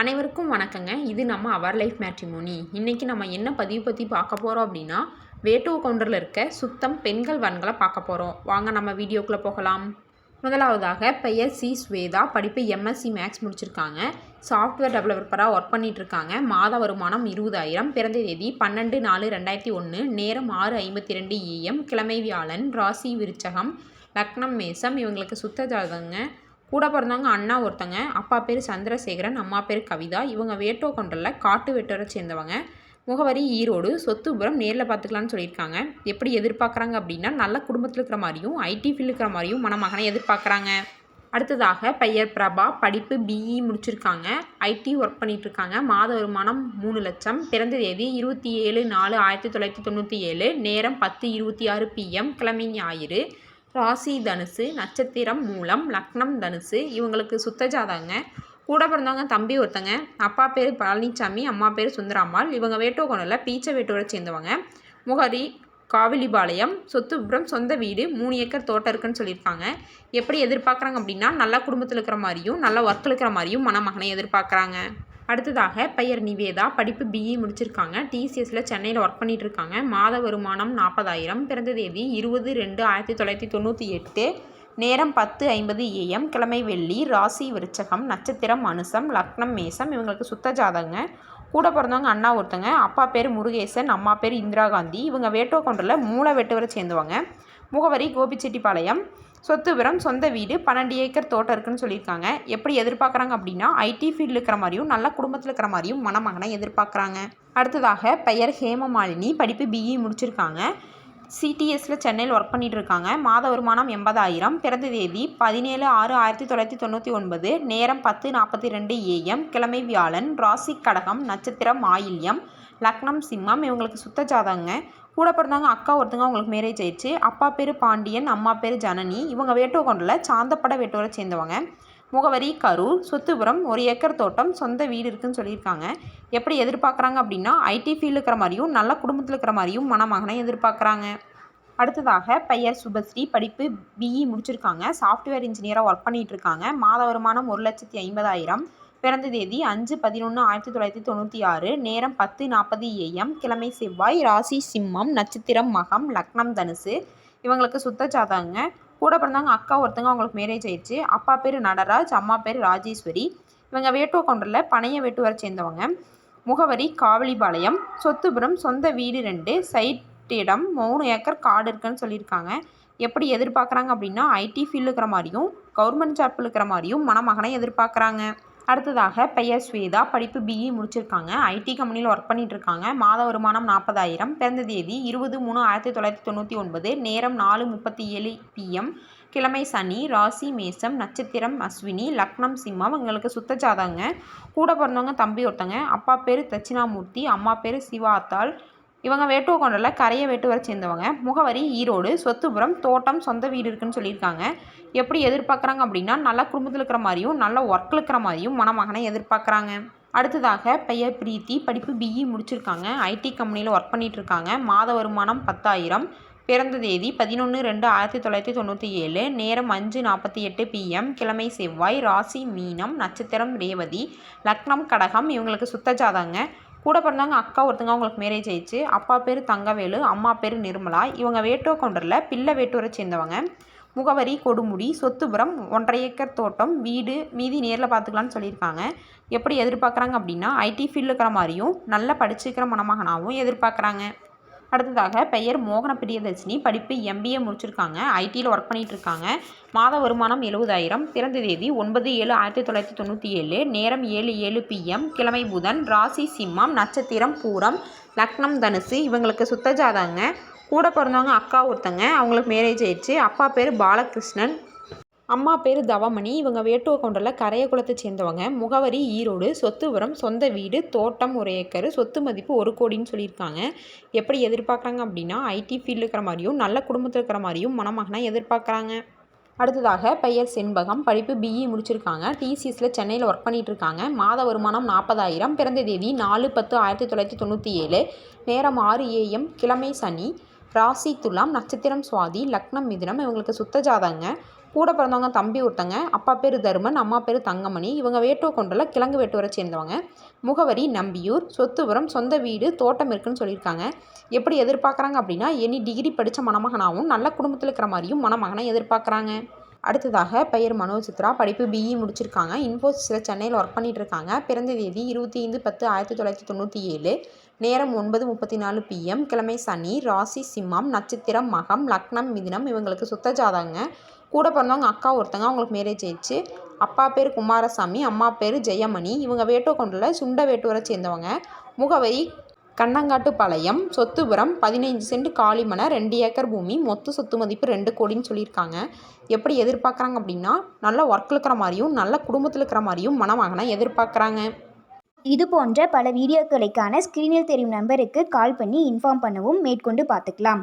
அனைவருக்கும் வணக்கங்க. இது நம்ம அவர் லைஃப் மேட்ரிமோனி இன்றைக்கி நம்ம என்ன பதிவு பற்றி பார்க்க போகிறோம் அப்படின்னா வேட்டோ கவுண்டரில் இருக்க சுத்தம் பெண்கள் வன்களை பார்க்க போகிறோம் வாங்க நம்ம வீடியோக்குள்ளே போகலாம். முதலாவதாக பெயர் சி. ஸ்வேதா படிப்பு எம்எஸ்சி மேக்ஸ் முடிச்சிருக்காங்க. சாஃப்ட்வேர் டெவலப்பராக ஒர்க் பண்ணிகிட்ருக்காங்க மாத வருமானம் இருபதாயிரம் பிறந்த தேதி பன்னெண்டு நாலு ரெண்டாயிரத்தி ஒன்று நேரம் ஆறு ஐம்பத்தி ரெண்டு ஏஎம் கிழமை வியாழன் ராசி விருச்சகம் லக்னம் மேசம் இவங்களுக்கு சுத்த ஜாதகங்க. கூட பிறந்தவங்க அண்ணா ஒருத்தங்க அப்பா பேர் சந்திரசேகரன் அம்மா பேர் கவிதா. இவங்க வேட்டோ கொண்டல காட்டு வெட்டோரை சேர்ந்தவங்க. முகவரி ஈரோடு சொத்துபுரம் நேரில் பார்த்துக்கலான்னு சொல்லியிருக்காங்க. எப்படி எதிர்பார்க்குறாங்க அப்படின்னா நல்ல குடும்பத்தில் இருக்கிற மாதிரியும் ஐடி ஃபீல்டு இருக்கிற மாதிரியும் மணமகனை எதிர்பார்க்குறாங்க. அடுத்ததாக பெயர் பிரபா படிப்பு பிஇ முடிச்சிருக்காங்க. ஐடி ஒர்க் பண்ணிட்டு இருக்காங்க மாத வருமானம் மூணு லட்சம். பிறந்த தேதி இருபத்தி ஏழு நாலு ஆயிரத்தி தொள்ளாயிரத்தி தொண்ணூற்றி ஏழு. நேரம் பத்து இருபத்தி ஆறு பிஎம் கிழமை ஞாயிறு. ராசி தனுசு நட்சத்திரம் மூலம் லக்னம் தனுசு இவங்களுக்கு சுத்த ஜாதகங்க கூட பிறந்தவங்க தம்பி ஒருத்தங்க அப்பா பேர் பழனிசாமி அம்மா பேர் சுந்தராம்பாள் இவங்க வேட்டோகோணில் பீச்சை வேட்டோட சேர்ந்தவங்க. முகரி காவிலிபாளையம் சொத்துபுரம் சொந்த வீடு மூணு ஏக்கர் தோட்டம் இருக்குன்னு சொல்லியிருக்காங்க. எப்படி எதிர்பார்க்குறாங்க அப்படின்னா நல்ல குடும்பத்தில் இருக்கிற மாதிரியும் நல்ல ஒர்க்கில் இருக்கிற மாதிரியும் மணமகனை எதிர்பார்க்குறாங்க. அடுத்ததாக பெயர் நிவேதா படிப்பு பிஇ முடிச்சிருக்காங்க. டிசிஎஸில் சென்னையில் ஒர்க் பண்ணிட்டு இருக்காங்க மாத வருமானம் நாற்பதாயிரம் பிறந்த தேதி இருபது ரெண்டு ஆயிரத்தி தொள்ளாயிரத்தி தொண்ணூற்றி எட்டு நேரம் பத்து ஐம்பது ஏஎம் கிழமை வெள்ளி ராசி விருச்சகம் நட்சத்திரம் அனுசம் லக்னம் மேசம் இவங்களுக்கு சுத்த ஜாதகங்க. கூட பிறந்தவங்க அண்ணா ஒருத்தங்க அப்பா பேர் முருகேசன் அம்மா பேர் இந்திரா காந்தி. இவங்க வேட்டோ கொண்டில் மூளை வெட்டுவரை சேர்ந்தவங்க. முகவரி கோபிச்செட்டிப்பாளையம். சொத்துபுரம் சொந்த வீடு பன்னெண்டு ஏக்கர் தோட்டம் இருக்குன்னு சொல்லியிருக்காங்க. எப்படி எதிர்பார்க்குறாங்க அப்படின்னா ஐடி ஃபீல்டில் இருக்கிற மாதிரியும் நல்ல குடும்பத்தில் இருக்கிற மாதிரியும் மணமகனை எதிர்பார்க்குறாங்க. அடுத்ததாக பெயர் ஹேமமாலினி படிப்பு பிஇ முடிச்சிருக்காங்க. சிடிஎஸில் சென்னையில் ஒர்க் பண்ணிட்டு இருக்காங்க. மாத வருமானம் எண்பதாயிரம். பிறந்த தேதி பதினேழு ஆறு ஆயிரத்தி தொள்ளாயிரத்தி தொண்ணூற்றி ஒன்பது. நேரம் பத்து நாற்பத்தி ரெண்டு ஏஎம் கிழமை வியாழன். ராசி கடகம் நட்சத்திரம் ஆயில்யம் லக்னம் சிம்மம். இவங்களுக்கு சுத்த ஜாதகங்க. கூட பிறந்தவங்க அக்கா ஒருத்தங்க அவங்களுக்கு மேரேஜ் ஆயிடுச்சு. அப்பா பேர் பாண்டியன் அம்மா பேர் ஜனனி. இவங்க வேட்டோகொண்டில் சாந்தப்பட வேட்டோரை சேர்ந்தவங்க. முகவரி கரூர் சொத்துபுரம் ஒரு ஏக்கர் தோட்டம் சொந்த வீடு இருக்குன்னு சொல்லியிருக்காங்க. எப்படி எதிர்பார்க்குறாங்க அப்படின்னா ஐடி ஃபீல்டு இருக்கிற மாதிரியும் நல்ல குடும்பத்தில் இருக்கிற மாதிரியும் மணமகனை எதிர்பார்க்குறாங்க. அடுத்ததாக பெயர் சுபஸ்ரீ படிப்பு பிஇ முடிச்சிருக்காங்க. சாஃப்ட்வேர் இன்ஜினியராக ஒர்க் பண்ணிகிட்டு இருக்காங்க. மாத வருமானம் ஒரு லட்சத்தி ஐம்பதாயிரம். பிறந்த தேதி அஞ்சு பதினொன்று ஆயிரத்தி தொள்ளாயிரத்தி தொண்ணூற்றி ஆறு. நேரம் பத்து நாற்பது ஏஎம் கிழமை செவ்வாய் ராசி சிம்மம் நட்சத்திரம் மகம் லக்னம் தனுசு. இவங்களுக்கு சுத்த ஜாதகங்க கூட பிறந்தவங்க அக்கா ஒருத்தங்க அவங்களுக்கு மேரேஜ் ஆயிடுச்சு. அப்பா பேர் நடராஜ் அம்மா பேர் ராஜேஸ்வரி. இவங்க வேட்டோ கவுண்டரில் பனைய வேட்டுவரை சேர்ந்தவங்க. முகவரி காவலிபாளையம். சொத்துபுரம் சொந்த வீடு ரெண்டு. சைட் இடம் மூணு ஏக்கர் காடு இருக்குன்னு சொல்லியிருக்காங்க. எப்படி எதிர்பார்க்குறாங்க அப்படின்னா ஐடி ஃபீல்டு இருக்கிற மாதிரியும் கவர்மெண்ட் ஜாப்பில் இருக்கிற மாதிரியும் மணமகனை எதிர்பார்க்குறாங்க. அடுத்ததாக பெயர் ஸ்வேதா படிப்பு பிஇ முடிச்சிருக்காங்க. ஐடி கம்பெனியில் ஒர்க் பண்ணிட்டு இருக்காங்க மாத வருமானம் நாற்பதாயிரம். பிறந்த தேதி இருபது மூணு ஆயிரத்தி தொள்ளாயிரத்தி தொண்ணூற்றி ஒன்பது. நேரம் நாலு முப்பத்தி ஏழு பிஎம் கிழமை சனி ராசி மேசம் நட்சத்திரம் அஸ்வினி லக்னம் சிம்மம். எங்களுக்கு சுத்த ஜாதகங்க. கூட பிறந்தவங்க தம்பி ஒருத்தங்க. அப்பா பேர் தட்சிணாமூர்த்தி. அம்மா பேர் சிவாத்தாள் இவங்க வேட்டுவக்கொண்டரில் கொண்டல கரைய வேட்டுவரை சேர்ந்தவங்க. முகவரி ஈரோடு சொத்துபுரம் தோட்டம் சொந்த வீடு இருக்குன்னு சொல்லியிருக்காங்க. எப்படி எதிர்பார்க்குறாங்க அப்படின்னா நல்ல குடும்பத்தில் இருக்கிற மாதிரியும் நல்ல ஒர்க்கில் இருக்கிற மாதிரியும் மணமகனை எதிர்பார்க்குறாங்க. அடுத்ததாக பெயர் பிரீத்தி படிப்பு பிஇ முடிச்சிருக்காங்க. ஐடி கம்பெனியில் ஒர்க் பண்ணிட்டு இருக்காங்க. மாத வருமானம் பத்தாயிரம். பிறந்த தேதி பதினொன்று ரெண்டு ஆயிரத்தி தொள்ளாயிரத்தி தொண்ணூற்றி ஏழு. நேரம் அஞ்சு நாற்பத்தி எட்டு பிஎம் கிழமை செவ்வாய் ராசி மீனம் நட்சத்திரம் ரேவதி லக்னம் கடகம் இவங்களுக்கு சுத்தஜாதாங்க கூட பிறந்தவங்க அக்கா ஒருத்தங்க அவங்களுக்கு மேரேஜ் ஆயிடுச்சு. அப்பா பேர் தங்கவேலு அம்மா பேர் நிர்மலா. இவங்க வேட்டோ கவுண்டரில் பிள்ளை வேட்டூரை சேர்ந்தவங்க. முகவரி கொடுமுடி சொத்துபுரம் ஒன்றரை ஏக்கர் தோட்டம் வீடு மீதி நேரில் பார்த்துக்கலான்னு சொல்லியிருக்காங்க. எப்படி எதிர்பார்க்குறாங்க அப்படின்னா ஐடி ஃபீல்டு இருக்கிற மாதிரியும் நல்லா படிச்சிருக்கிற மணமகனாகவும் எதிர்பார்க்குறாங்க. அடுத்ததாக பெயர் மோகன பிரியதர்ஷினி படிப்பு எம்பிஏ முடிச்சிருக்காங்க. ஐடியில் ஒர்க் பண்ணிகிட்டு இருக்காங்க. மாத வருமானம் எழுபதாயிரம். பிறந்த தேதி ஒன்பது ஏழு ஆயிரத்தி தொள்ளாயிரத்தி தொண்ணூற்றி ஏழு. நேரம் ஏழு ஏழு பிஎம் கிழமை புதன். ராசி சிம்மம். நட்சத்திரம் பூரம். லக்னம் தனுசு. இவங்களுக்கு சுத்தஜாதாங்க கூட பிறந்தவங்க அக்கா ஒருத்தங்க. அவங்களுக்கு மேரேஜ் ஆயிடுச்சு. அப்பா பேர் பாலகிருஷ்ணன். அம்மா பேர் தவமணி. இவங்க வேட்டுவ கவுண்டரில் கரையகுளத்தை சேர்ந்தவங்க. முகவரி ஈரோடு. சொத்துபுரம் சொந்த வீடு தோட்டம் ஒரு ஏக்கர் சொத்து மதிப்பு ஒரு கோடின்னு சொல்லியிருக்காங்க. எப்படி எதிர்பார்க்குறாங்க அப்படின்னா ஐடி ஃபீல்டு இருக்கிற மாதிரியும் நல்ல குடும்பத்தில் இருக்கிற மாதிரியும் மணமகனை எதிர்பார்க்குறாங்க. அடுத்ததாக பெயர் செண்பகம். படிப்பு பிஇ முடிச்சிருக்காங்க. டிசிஎஸில் சென்னையில் ஒர்க் பண்ணிட்டு இருக்காங்க மாத வருமானம் நாற்பதாயிரம். பிறந்த தேதி நாலு பத்து ஆயிரத்தி தொள்ளாயிரத்தி தொண்ணூற்றி ஏழு நேரம் ஆறு ஏஎம் கிழமை சனி. ராசி துலாம் நட்சத்திரம் சுவாதி லக்னம் மிதுனம் இவங்களுக்கு சுத்த ஜாதகங்க. கூட பிறந்தவங்க தம்பி ஒருத்தங்க அப்பா பேர் தருமன் அம்மா பேர் தங்கமணி இவங்க வேட்டுவக்கொண்டரில் கிழங்கு வேட்டுவரை சேர்ந்தவங்க. முகவரி நம்பியூர் சொத்துபுரம் சொந்த வீடு தோட்டம் இருக்குன்னு சொல்லியிருக்காங்க. எப்படி எதிர்பார்க்குறாங்க அப்படின்னா எனி டிகிரி படித்த மணமகனாகவும் நல்ல குடும்பத்தில் இருக்கிற மாதிரியும் மணமகனை எதிர்பார்க்குறாங்க. அடுத்ததாக பெயர் மனோஜ் சித்ரா படிப்பு பிஇ முடிச்சிருக்காங்க. இன்ஃபோசிஸில் சென்னையில் ஒர்க் பண்ணிட்டு இருக்காங்க பிறந்த தேதி இருபத்தி ஐந்து பத்து ஆயிரத்தி தொள்ளாயிரத்தி தொண்ணூற்றி ஏழு நேரம் ஒன்பது முப்பத்தி நாலு பிஎம் கிழமை சனி ராசி சிம்மம் நட்சத்திரம் மகம் லக்னம் மிதினம் இவங்களுக்கு சுத்த ஜாதகங்க. கூட பிறந்தவங்க அக்கா ஒருத்தங்க அவங்களுக்கு மேரேஜ் ஆயிடுச்சு. அப்பா பேர் குமாரசாமி அம்மா பேர் ஜெயமணி. இவங்க வேட்டுவக்கொண்டில் சுண்ட வேட்டுவரை சேர்ந்தவங்க. முகவரி கண்ணங்காட்டுப்பாளையம் சொத்துபுரம் பதினைஞ்சு சென்ட் காலிமனை ரெண்டு ஏக்கர் பூமி மொத்த சொத்து மதிப்பு ரெண்டு கோடின்னு சொல்லியிருக்காங்க. எப்படி எதிர்பார்க்குறாங்க அப்படின்னா நல்ல ஒர்க்கில் இருக்கிற மாதிரியும் நல்ல குடும்பத்தில் இருக்கிற மாதிரியும் மணமகனை எதிர்பார்க்குறாங்க. இது போன்ற பல வீடியோக்களுக்கான ஸ்க்ரீனில் தெரியும் நம்பருக்கு கால் பண்ணி இன்ஃபார்ம் பண்ணவும் மேற்கொண்டு பார்த்துக்கலாம்.